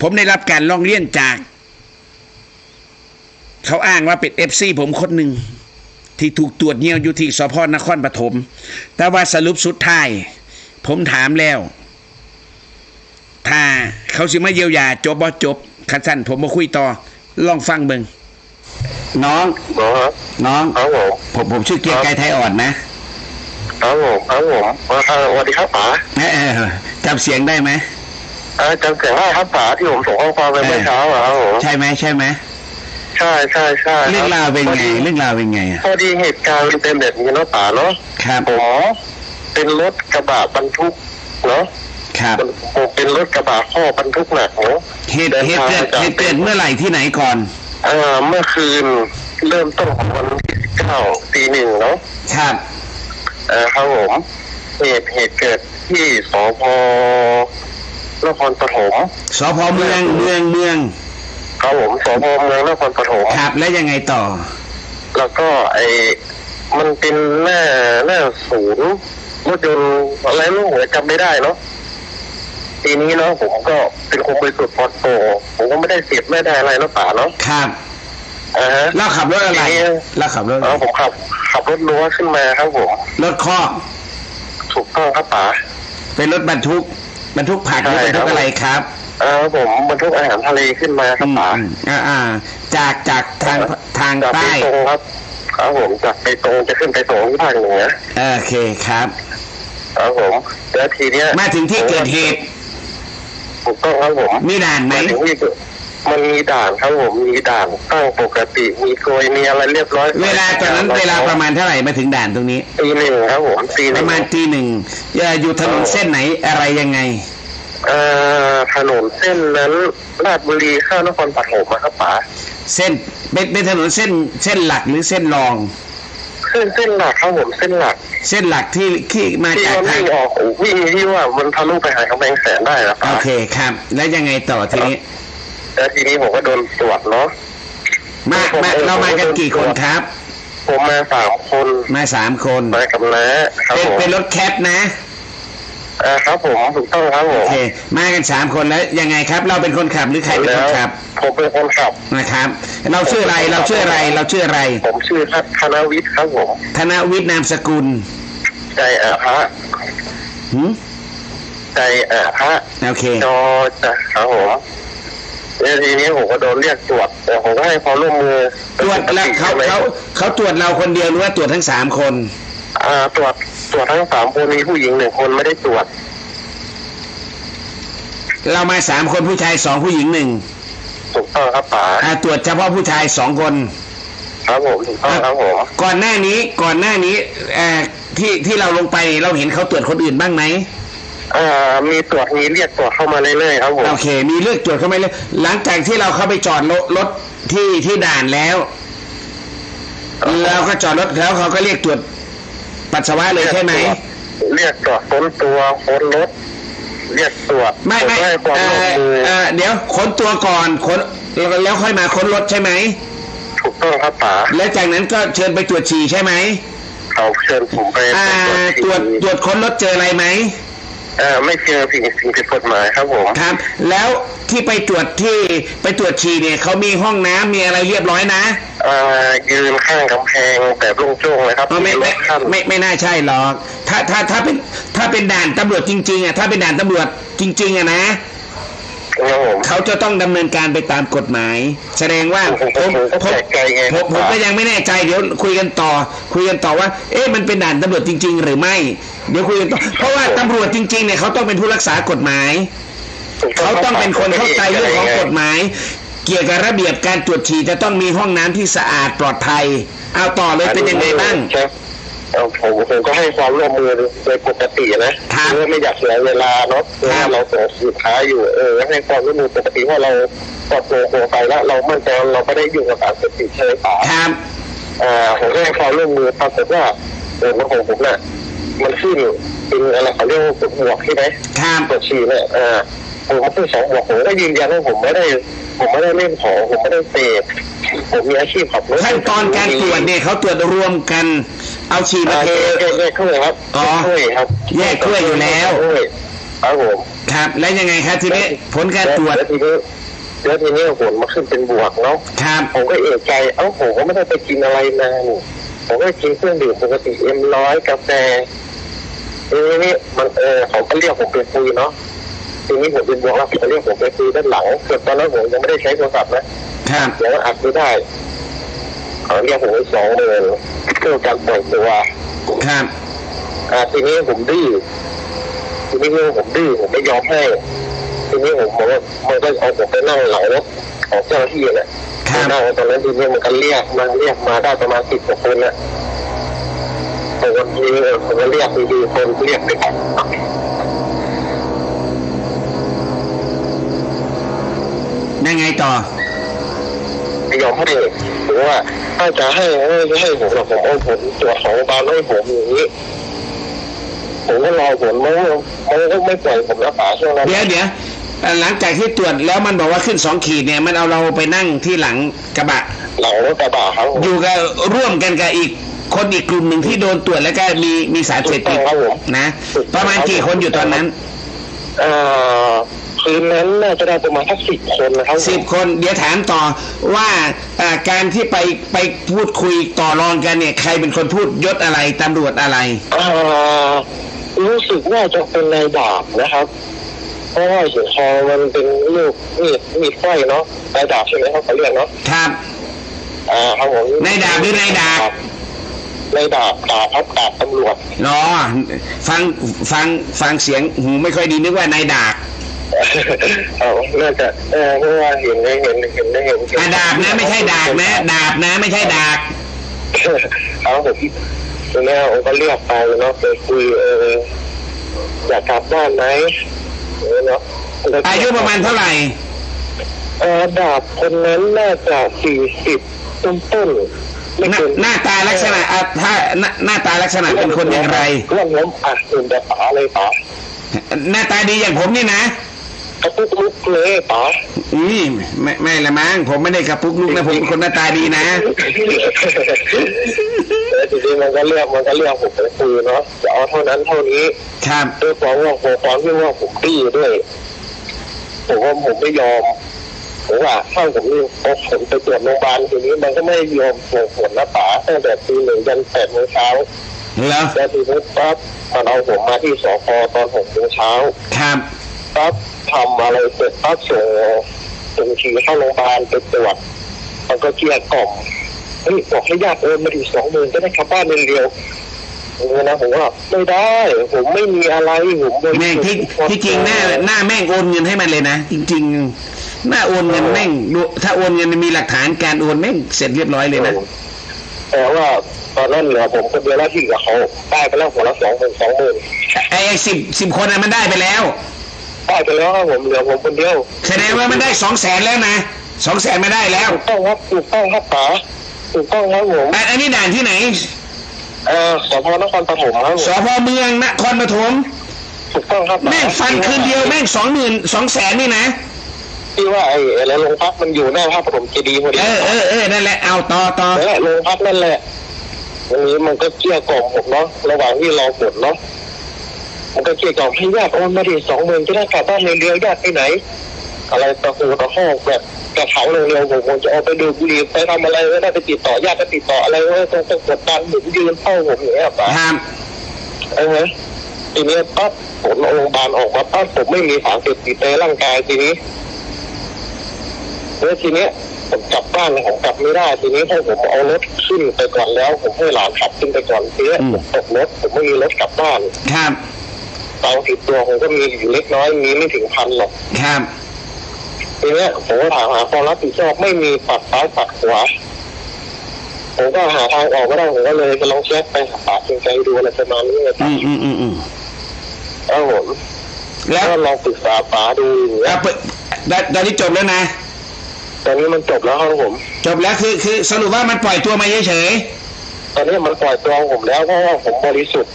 ผมได้รับการร้องเรียนจาก เขาอ้างว่าเป็นเอฟซีผมคนหนึ่ง ที่ถูกตรวจเยี่ยวอยู่ที่สพนครปฐมแต่ว่าสรุปสุดท้าย ผมถามแล้ว ถ้าเขาสิมาเยียวยาจบบ่จบคันสั้นผมมาคุยต่อ ลองฟังเบิงน้องหมอครับน้อง ครับผมผมผมชื่อเกียรติไกรไทยอ่อนนะครับผมครับผมเอ่อสวัสดีครับป๋าเออจำเสียงได้ไหมเอ่อจำเสียงได้ครับป๋าที่ผมส่งข้อความไปเมื่อเช้าอะครับผมใช่ไหมใช่ไหมใช่ใช่ใช่เรื่องราวเป็นไงพอดีเรื่องราวเป็นไงอะพอดีเหตุการณ์มันเป็นแบบนี้เนาะป๋าเนาะครับผมเป็นรถกระบะบรรทุกเนาะครับมันผมเป็นรถกระบะข้อบรรทุกหนักเนาะเหตุเหตุเกิดเหตุเกิดเมื่อไหร่ที่ไหนก่อนเอ่อเมื่อคืนเริ่มต้นของวันที่เก้าตีหนึ่งเนาะครับเอ่อครับผมเหตุเหตุเกิดที่สพ นครปฐมสพเมืองเมืองเมืองครับผมสพเมืองนครปฐมครับแล้วยังไงต่อ แล้วก็ไอ้มันเป็นหน้าหน้าศูนย์รถยนต์อะไรไม่รู้ผมจำไม่ได้เนาะทีนี้เนาะผมก็เป็นคนบริสุทธิ์ปลอดโปร่งผมก็ไม่ได้เสียบไม่ได้อะไรเนาะป่าเนาะครับอ่าฮะเราขับรถอะไรทีนี้เราขับรถอะไรเออผมขับ ขับรถรั้วขึ้นมาครับผมรถคอกถูกต้องครับป่าเป็นรถบรรทุก บรรทุกผักหรือใช่บรรทุครักบอะไรครับเออผมบรรทุกอาหารทะเลขึ้นมาครับป่าอืมอ่าอ่าจากจากทางทางจากไปใต้ตรงครับครับผมจากไปตรงจะขึ้นไปตรงที่ภาคเหนือโอเคครับครับผมแล้วทีเนี้ยมาถึงที่เกิดเหตุถูกต้องครับผมมีด่านไหมมาถึงที่เกิด มันมีด่านครับผมมีด่านตั้งปกติ มีกลวยมีอะไรเรียบร้อยเวลาตอนนั้นเวลาประมาณเท่าไหร่มาถึงด่านตรงนี้ตีหนึ่งครับผมตีหปนึ่ระงมาณตีหนึ่งเอ่ออยู่ถนนเส้นไหนอะไรยังไง เอ่อถนนเส้นนั้นลาดบุรีเข้านครปฐมอะครับป๋าเส้นเป็นเป็นถนนเส้นเส้นหลักหรือเส้นรองเส้นเส้นหลักครับผมเส้นหลักเส้นหลักที่ที่มาที่จากมันทางวิ่งออกวิ่งที่ว่ามันทะลุไปหากำแพงแสนได้นะโอป๋าเคครับ แล้วยังไงต่อทีนี้ แล้วทีนี้ผมก็โดนตรวจเนาะมามาเรามากันกี่คนครับ ผมมาสามคนมาสามคนมากับน้าครับเป็นผมเป็นรถแคปนะเอ่าครับผมถูกต้องครับผโอมเคมากันสามคนแล้วยังไงครับ เราเป็นคนขับหรือใครเป็นคนขับผมเป็นคนขับ นะครับ เราชื่ออะไรเราชื่ออะไรเราชื่ออะไร ผมชื่อธนวิทย์ครับผมธนวิทย์นามสกุลใจอาพระหืมใจอาพระโอเค จอจะครับผม แล้วทีนี้ผมก็โดนเรียกตรวจแต่ผมก็ให้ความร่วมมือตรวจแล้วเขาเขาเขาตรวจเราคนเดียวหรือว่าตรวจทั้งสามคน อ่าตรวจตรวจทั้งสามคนมีผู้หญิงหนึ่งคนไม่ได้ตรวจ เรามาสามคนผู้ชายสองผู้หญิงหนึ่งถูกต้องครับป๋าอ่าตรวจเฉพาะผู้ชายสองคน ครับผมถูกต้องครับผมก่อนหน้านี้ก่อนหน้านี้เอ่อที่ที่เราลงไปเราเห็นเขาตรวจคนอื่นบ้างไหม อ่ามีตรวจมีเรียกตรวจเข้ามาเรื่อยๆครับผมโอเค มีเลือกตรวจเข้าไปเลยหลังจากที่เราเข้าไปจอดรถรถที่ที่ด่านแล้ว เราก็จอดรถแล้วเขาก็เรียกตรวจปัสสาวะเลยใช่ไหม เรียกตรวจค้นตัวค้นรถ เรียกตรวจไม่ไม่ผให้ความเอ่ร่วมอมือเอ่อเดี๋ยวค้นตัวก่อนค้นแล้วแล้วค่อยมาค้นรถใช่ไหม ถูกต้องครับป๋าแล้วจากนั้นก็เชิญไปตรวจฉี่ใช่ไหมเขาเชิญผมไปอ่าตรวจตรวจค้นรถเจออะไรไหม เอ่าไม่เจอสิ่งสิ่งผิดกฎหมายครับผมครับ แล้วที่ไปตรวจที่ไปตรวจฉี่เนี่ยเขามีห้องน้ำมีอะไรเรียบร้อยนะอ่ายืนข้างกำแพงแบบโล่งโจ้งเลยครับเออไม่รไม่ถขั้นไม่ไม่น่าใช่หรอกถ้าถ้าถ้าเป็นถ้าเป็นด่านตำรวจจริงๆอะถ้าเป็นด่านตำรวจจริง ๆอะนะครับผม เขาจะต้องดำเนินการไปตามกฎหมาย แสดงว่าผมผมผมก็ผมแปลกใจไงผมผมครับก็ยังไม่แน่ใจเดี๋ยวคุยกันต่อ คุยกันต่อว่า เอ๊ะมันเป็นด่านตำรวจจริง ๆ หรือไม่ เดี๋ยวคุยกันต่อเพราะว่าตำรวจจริงๆเนี่ยเขาต้องเป็นผู้รักษากฎหมายถูกเขาต้องเป็นคนเข้าใจเรื่องของกฎหมายหมาย เกี่ยวกับระเบียบการตรวจฉี่จะต้องมีห้องน้ำที่สะอาดปลอดภัย เอาต่อเลยเป็นยังไงบ้างครับ เอาผมผมก็ให้ความร่วมมือโดยปกตินะครับเพื่อไม่อยากเสียเวลาเนาะเพราะครัว่าบเราส่งสินค้าอยู่เออให้ความร่วมมือปกติว่าเราปลอดโปร่งโปร่งใสแล้วเรามั่นใจว่าเราไม่ได้ยุ่งกับสารเสพติดใช่ไหมป๋าครับอ่าผมก็ให้ความร่วมมือปรากฏว่าเออของผมน่ะมันขึ้นเป็นอะไรเขาเรียกว่าบวกใช่ไหมครับตรวจฉี่เนี่ยอ่าผมมาขึ้นสองบวกผมก็ยืนยันว่าผมไม่ได้ ผมไม่ได้เล่นของผมไม่ได้เสพ ผมมีอาชีพขับรถขั้นตอนการตรวจเนี่ยเขาตรวจรวมกัน เอาฉี่มาอ่าเทแยกแยกแยกถ้วยครับอ๋อแยกถ้วยครับแยกถ้วยอยู่แล้วถ้วยครับผมครับแล้วยังไงครับทีนี้ผลการตรวจแล้วทีนี้แล้วทีนี้ผลมาขึ้นเป็นบวกเนาะครับผมก็เอะใจเอ้าผมก็ไม่ได้ไปกินอะไรมานี่ผมก็กินเครื่องดื่มปกติเอ็มร้อยกาแฟทีนี้มันเออเขาก็เรียกผมไปคุยเนาะ ทีนี้ผมเป็นบวกแล้วเขาเรียกผมไปคุยด้านหลังส่วนตอนนั้นผมยังไม่ได้ใช้โทรศัพท์นะครับเดี๋ยวอัดไม่ได้เขาเรียกผมไปสองหมื่นเพื่อการปล่อยตัวครับอ่าทีนี้ผมดื้อทีนี้ผมดื้อผมไม่ยอมให้ทีนี้ผมบอกว่ามันก็เอาผมไปนั่งหลังรถของเจ้าหน้าที่แหละครับนั่งตอนนั้นทีนี้มันก็เรียกมาเรียกมาได้ประมาณสิบกว่าคนแหละผมก็ทีนี้ผมก็เรียกดีๆคนเรียกไป ยังไงต่อไม่ยอมให้ผมว่าถ้าจะให้ให้ให้ผมหรอกผมเอาผลตรวจของโรงพยาบาลให้ผมอย่างนี้ผมก็รอผลมันมันก็ไม่ปล่อยผมรักษาช่วงนั้นเดี๋ยวเดี๋ยวเอ่อหลังจากที่ตรวจแล้วมันบอกว่าขึ้นสองขีดเนี่ย มันเอาเราไปนั่งที่หลังกระบะ หลังรถกระบะครับอยู่กับร่วมกันกับอีกคนอีกกลุ่มหนึ่งที่โดนตรวจแล้วก็มีมีสารเสพติดครับผมนะ ประมาณกี่คนอยู่ตอนนั้น เอ่อ คืนนั้นน่าจะได้ประมาณสักสิบคนนะครับสิบคน เดี๋ยวถามต่อว่าเอ่อการที่ไปไปพูดคุยต่อรองกันเนี่ย ใครเป็นคนพูดยศอะไรตำรวจอะไรอ่ารู้สึกว่าจะเป็นนายดาบนะครับเพราะว่าเห็นคอมันเป็นลูกมีดมีดไฟเนาะนายดาบใช่ไหมครับเขาเรียกเนาะครับอ่าครับผมนายดาบหรือนายดาบนายดาบดาบครับดาบตำรวจอ๋อฟังฟังฟังเสียงหูไม่ค่อยดีนึกว่านายดาบ เอาน่าจะเออเพราะว่าเห็นได้เห็นเห็นได้เห็นอะดาบนะไม่ใช่ดาบนะดาบนะไม่ใช่ดาบเอาผมทีนี้ผมก็เรียกไปเนาะไปคุยเอออยากกลับบ้านไหมเออเนาะอายุประมาณเท่าไหร่เออดาบคนนั้นน่าจะสี่สิบต้นต้นๆไม่หน้าเกินหน้าตาลักษณะอะถ้าหน้าหน้าตาลักษณะเป็นคนอย่างไรเรื่องผมอะเป็นแบบป๋าเลยป๋าหน้าตาดีอย่างผมนี่นะ กระปุกลุกเลยป๋านี่ไม่ไม่ละมั้งผมไม่ได้กระปุกลูกนะผมเป็นคนหน้าตาดีนะแต่ทีนี้มันก็เรียกมันก็เรียกผมไปคุยเนาะจะเอาเท่านั้นเท่านี้ครับด้วยความว่าผมความที่ว่าผมดื้อด้วยผมว่าผมไม่ยอมผมว่าถ้าผมนี่พอผมไปตรวจโรงพยาบาลทีนี้มันก็ไม่ยอมส่งผลนะป๋าตั้งแต่ตีหนึ่งยันแปดโมงเช้าแล้วแล้วทีนี้ปั๊บมันเอาผมมาที่สพตอนหกโมงเช้าครับปั๊บ ทำอะไรเสร็จปั๊บส่งส่งทีเข้าโรงพยาบาลไปตรวจมันก็เกลี้ยกล่อมเฮ้ยบอกให้ญาติโอนมาดีสองหมื่นจะได้กลับบ้านเร็วๆผมนะผมว่าไม่ได้ ผมไม่มีอะไรผมบริแม่งสุทที่ธิ์ที่จริงหน้าหน้าแม่งโอนเงินให้มันเลยนะ จริง ๆ หน้าโอนเงินแม่งดูถ้าโอนเงินมีหลักฐานการโอนแม่งเสร็จเรียบร้อยเลยนะแต่ว่าตอนนั้นเหลือผมคนเดียวแล้วที่เหลือเขาได้ไปแล้วหัวละสองหมื่นสองหมื่นไอ้สิบสิบคนน่ะมันได้ไปแล้ว ได้ไปแล้วครับผมเหลือผมคนเดียวแสดงว่ามันได้สองแสนแล้วนะสองแสนมาได้แล้วถูกต้องครับถูกต้องครับป๋าถูกต้องครับผมอันอันนี้ด่านที่ไหนเอ่อสพนครปฐมครับผสมพเมืองนครปฐมถูกต้องครับป๋าแม่งฟันคืนเดียวแม่งสองหมื่นสองแสนนี่นะที่ว่าไอ้อะไรโรงพักมันอยู่หน้าพระปฐมเจดีย์พอดีเออเออเออนั่นแหละเอาต่อต่อนั่นแหละโรงพักนั่นแหละวันนี้มันก็เกลี้ยกล่อมผมเนาะระหว่างที่รอผลเนาะ มันก็เกลี้ยกล่อมให้ญาติโอนมาดิสองหมื่นจะได้กลับบ้านเร็วๆญาติไปไหน อะไรตะคูตะห้องแบบกระเถาเร็วๆผมผมจะเอาไปดูบุหรี่ไปทำอะไรก็ได้ไปติดต่อญาติไปติดต่ออะไรก็ต้องต้องกดดันหมุนยืนเข้าผมอย่างเงี้ยป่ะครับเออทีนี้ปั๊บผมโรงพยาบาลออกมาปั๊บผมไม่มีสารเสพติดในร่างกายทีนี้แล้วทีเนี้ยผมกลับบ้านผมกลับไม่ได้ทีนี้พอผมเอารถขึ้นไปก่อนแล้ว ผมให้หลานขับขึ้นไปก่อนทีนี้ผมตกรถผมไม่มีรถกลับบ้านครับ ตังค์ติดตัวผมก็มีอยู่เล็กน้อยมีไม่ถึงพันหรอกครับทีเนี้ยผมก็ถามหาความรับผิดชอบไม่มีปัดซ้ายปัดขวาผมก็หาทางออกไม่ได้ผมก็เลยจะลองเช็คไปหาปากใจดูอะไรประมาณนี้เลยอืมอืมอืมอืมครับผมแล้วก็ลองปรึกษาป๋าดูอย่างเงี้แล้ยวเปิดได้ตอนนี้จบแล้วนะตอนนี้มันจบแล้วครับผม จบแล้วคือคือสรุปว่ามันปล่อยตัวมาเฉยตอนนี้มันปล่อยตัวผมแล้วเพราะว่าผมบริสุทธิ์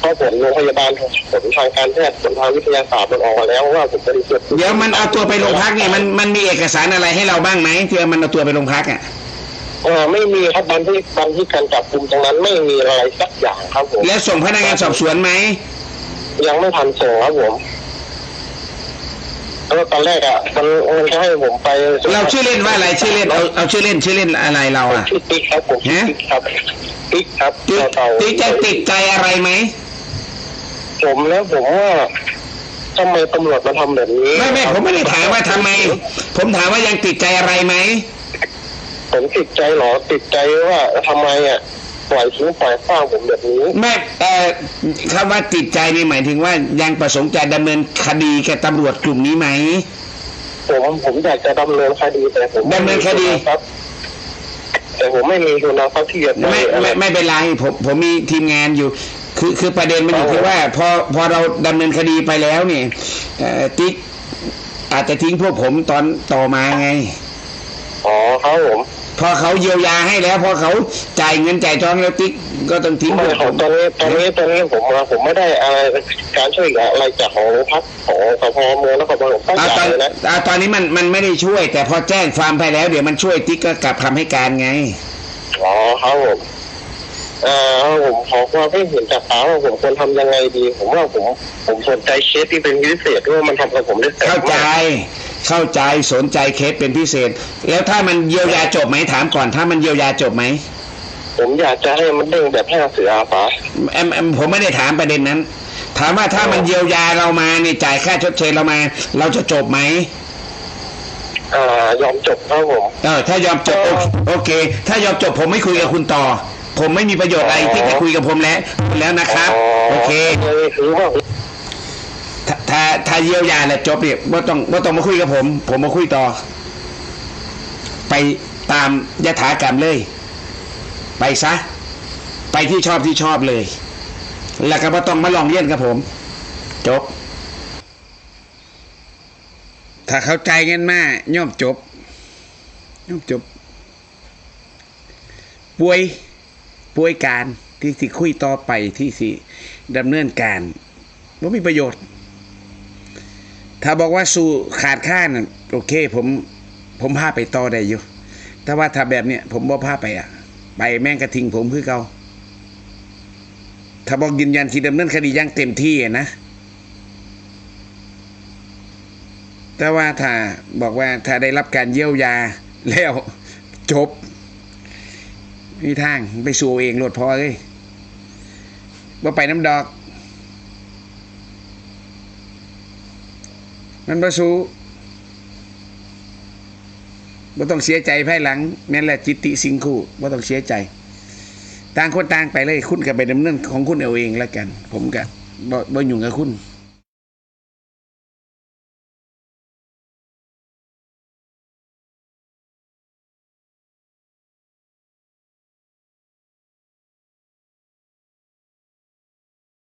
เพราะผลโรงพยาบาลผลทางการแพทย์ผลทางวิทยาศาสตร์มันออกมาแล้วว่าผมบริสุทธิ์ๆเดี๋ยวมันเอาตัวไปโรงพักเนี่ยมันมันมีเอกสารอะไรให้เราบ้างไหมที่ว่ามันเอาตัวไปโรงพักอะเออไม่มีครับบันที่บันที่การจับกลุ่มตรงนั้นไม่มีอะไรสักอย่างครับผมแล้วส่งพนักงานสอบสวนไหมยังไม่ทันส่งครับผมแล้วตอนแรกอะมันมันจะให้ผมไป เราชื่อเล่นว่าอะไรชื่อเล่นเอาเอาชื่อเล่นชื่อเล่นอะไรเราอะชื่อติ๊กครับผมชื่อฮะติ๊กครับติ๊กครับติ๊กเต่าๆติ๊กจะติดใจอะไรไหม ผมแล้วผมว่าทำไมตำรวจมาทำแบบนี้ไม่ไม่ผมไม่ได้ถามว่าทำไม ผมถามว่ายังติดใจอะไรไหมผมติดใจเหรอติดใจว่าทำไมอะปล่อยทิ้งปล่อยขว้างผมแบบนี้แม่เอ่อคำว่าติดใจนี่หมายถึงว่ายังประสงค์จะดำเนินคดีกับตำรวจกลุ่มนี้ไหมผมผมอยากจะดำเนินคดีแต่ผมไม่ดำเนินคดีมีทุนทรัพย์แต่ผมไม่มีทุนทรัพย์ที่จะไม่อะไรไม่ไม่เป็นไรผมผมมีทีมงานอยู่ คือคือประเด็นมันอยู่ที่ว่าพอพอเราดำเนินคดีไปแล้วเนี่ยเอ่อติ๊กอาจจะทิ้งพวกผมตอนต่อมาไง อ๋อครับผม พอเขาเยียวยาให้แล้ว พอเขาจ่ายเงินจ่ายทองแล้วติ๊กก็ต้องทิ้งพไม่วกขผองมตอนนี้ตอนนี้ตอนนี้ผมมาผมไม่ได้อะไรการช่วยเหลืออะไรจากของโรงพักของสพเมืองแล้วก็บางตั้งเอาใจตอนเลยนะเอาตอนนี้มันมันไม่ได้ช่วย แต่พอแจ้งความไปแล้ว เดี๋ยวมันช่วยติ๊กก็กลับคำให้การไง อ๋อครับผม เอ่อผมขอความให้เห็นจากป้าว่าผมควรทำยังไงดี ผมว่าผมผมสนใจเคสที่เป็นพิเศษด้วยมันทำกับผมได้แสบเข้าใจมากเข้าใจสนใจเคสเป็นพิเศษ แล้วถ้ามันเยียวยาจบไหมถามก่อน ถ้ามันเยียวยาจบไหมผมอยากจะให้มันเด้งแบบห้าเสืออาป้าแอมแอมผมไม่ได้ถามประเด็นนั้น ถามว่าถ้ามันเยียวยาเรามาเนี่ยจ่ายค่าชดเชยเรามา เราจะจบไหมอ่ายอมจบครับผมเออถ้ายอมจบโอโอเค ถ้ายอมจบผมไม่คุยกับคุณต่อ ผมไม่มีประโยชน์อะไรที่จะคุยกับผมแล้วแล้วนะครับ โอเคเลยคือว่าถ้าถ้าถ้าเยียวยาแหละจบเนี่ยว่าต้องว่าต้องมาคุยกับผม ผมมาคุยต่อ ไปตามยถากรรมเลย ไปซะ ไปที่ชอบที่ชอบเลย แล้วก็บ่ต้องมาลองเลี่ยนกับผม จบ ถ้าเข้าใจเงินมาย่อมจบย่อมจบป่วย ป่วยการที่สิคุยต่อไปที่สิดำเนินการว่ามีประโยชน์ ถ้าบอกว่าสู้ขาดค่าน่ะโอเค ผมผมพาไปต่อได้อยู่ แต่ว่าถ้าแบบเนี้ยผมบ่พาไปอะ ไปแม่งกระทิงผมคือเกาถ้าบอกยืนยันที่ดำเนินคดีอย่างเต็มที่นะ แต่ว่าถ้าบอกว่าถ้าได้รับการเยียวยาแล้วจบ มมีทางไปสู้เองโลดพอเลยว่าไปน้ำดอก มันบ่สู้บ่ต้องเสียใจภายหลังนั่นแหละจิตติสิงคู่บ่ต้องเสียใจ ต่างคนต่างไปเลย คุณก็ไปดำเนินของคุณเอาเองแล้วกัน ผมก็บ่บ่ยุ่งกับคุณ